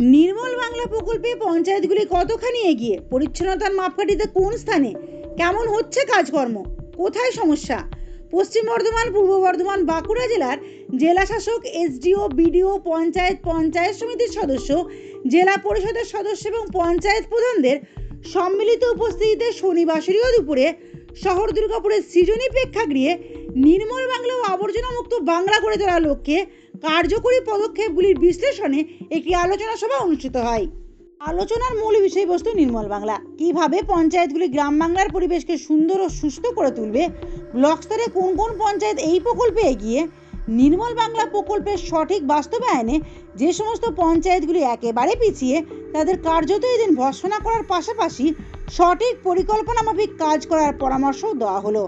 নির্মল বাংলা প্রকল্পে পঞ্চায়েতগুলি কতখানি এগিয়ে? পরিচ্ছন্নতার মাপকাঠিতে কোন স্থানে? কেমন হচ্ছে কাজকর্ম? কোথায় সমস্যা? পশ্চিম বর্ধমান, পূর্ব বর্ধমান, বাঁকুড়া জেলার জেলা শাসক এসডিও, বিডিও, পঞ্চায়েত পঞ্চায়েত সমিতির সদস্য, জেলা পরিষদের সদস্য এবং পঞ্চায়েত প্রধানদের সম্মিলিত উপস্থিতিতে শনিবাসরীয় দুপুরে শহর দুর্গাপুরের সৃজনী প্রেক্ষাগৃহে নির্মল বাংলা ও আবর্জনামুক্ত বাংলা গড়ে তোলার লক্ষ্যে কার্যকরী পদক্ষেপগুলির বিশ্লেষণে একটি আলোচনা সভা অনুষ্ঠিত হয়। আলোচনার মূল বিষয়বস্তু নির্মল বাংলা। কীভাবে পঞ্চায়েতগুলি গ্রাম বাংলার পরিবেশকে সুন্দর ও সুস্থ করে তুলবে, ব্লক স্তরে কোন কোন পঞ্চায়েত এই প্রকল্পে এগিয়ে, নির্মল বাংলা প্রকল্পের সঠিক বাস্তবায়নে যে সমস্ত পঞ্চায়েতগুলি একেবারে পিছিয়ে, তাদের কার্যত এদিন ভর্সনা করার পাশাপাশি সঠিক পরিকল্পনা মাফিক কাজ করার পরামর্শও দেওয়া হলো।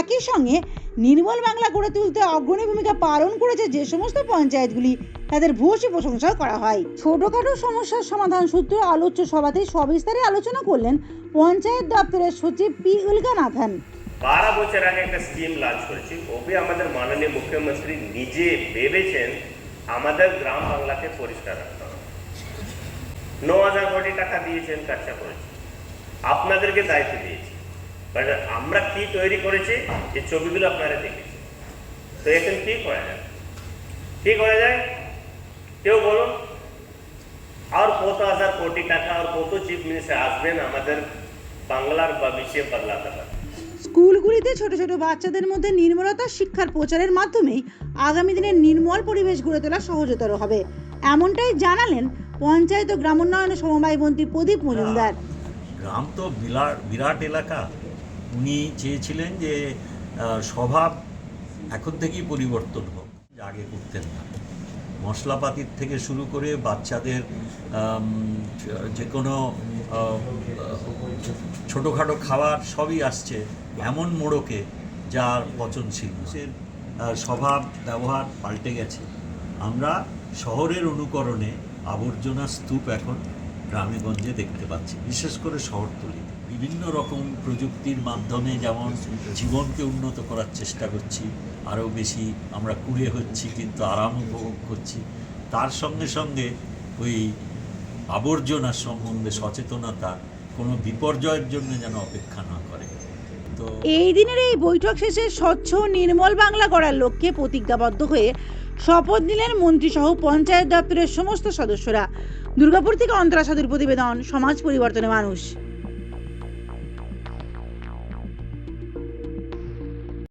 একই সঙ্গে নির্মল বাংলা গড়ে তুলতে অগ্রণী ভূমিকা পালন করেছে যে সমস্ত পঞ্চায়েতগুলি, তাদের ভূয়সী প্রশংসা করা হয়। ছোটখাটো সমস্যার সমাধান সূত্র আলোচ্য সভাতে সবিস্তারে আলোচনা করলেন পঞ্চায়েত দপ্তরের সচিব পি উলগানাথন। বারো বছর আগে একটা স্কিম লঞ্চ করেছি, ওবে আমাদের মাননীয় মুখ্যমন্ত্রী নিজে ভেবেছেন আমাদের গ্রাম বাংলাকে পরিষ্কার রাখতে হবে। ন হাজার কোটি টাকা দিয়েছেন, খরচা করেছি। আপনাদেরকে দায়িত্ব দিয়েছি। বাট আমরা কি তৈরি করেছি? এই ছবিগুলো আপনারা দেখেছেন। তো এখন কি করা যায়? কি করা যায়? কেউ বলুন আর কত হাজার কোটি টাকা আর কত চিফ মিনিস্টার আসবেন আমাদের বাংলার ভবিষ্য বদলাতে পারে স্কুলগুলিতে ছোট ছোট বাচ্চাদের মধ্যে নির্মলতা শিক্ষার প্রচারের মাধ্যমেই আগামী দিনে নির্মল পরিবেশ গড়ে তোলা সহজতর হবে। এমনটাই জানালেন পঞ্চায়েত ও গ্রামোন্নয়ন সমবায় মন্ত্রী প্রদীপ মজুমদার। গ্রাম তো বিরাট বিরাট এলাকা। উনি চেয়েছিলেন যে স্বভাব এখন থেকেই পরিবর্তন হোক আগে করতেন না। মশলাপাতির থেকে শুরু করে বাচ্চাদের যে কোনো ছোটোখাটো খাবার সবই আসছে এমন মোড়কে যার পচনশীল মানুষের স্বভাব, ব্যবহার পাল্টে গেছে। আমরা শহরের অনুকরণে আবর্জনা স্তূপ এখন গ্রামে গঞ্জে দেখতে পাচ্ছি, বিশেষ করে শহরতলিতে। বিভিন্ন রকম প্রযুক্তির মাধ্যমে যেমন জীবনকে উন্নত করার চেষ্টা করছি, আরও বেশি আমরা কুড়ে হচ্ছি কিন্তু আরাম উপভোগ করছি। তার সঙ্গে সঙ্গে ওই আবর্জনার সম্বন্ধে সচেতনতা কোনো বিপর্যয়ের জন্য যেন অপেক্ষা না করে। তো এই দিনের এই বৈঠক শেষে স্বচ্ছ নির্মল বাংলা করার লক্ষ্যে প্রতিজ্ঞাবদ্ধ হয়ে শপথ নিলেন মন্ত্রীসহ পঞ্চায়েত দপ্তরের সমস্ত সদস্যরা। দুর্গাপুর থেকে অন্তরা সাধুর প্রতিবেদন, সমাজ পরিবর্তনে মানুষ।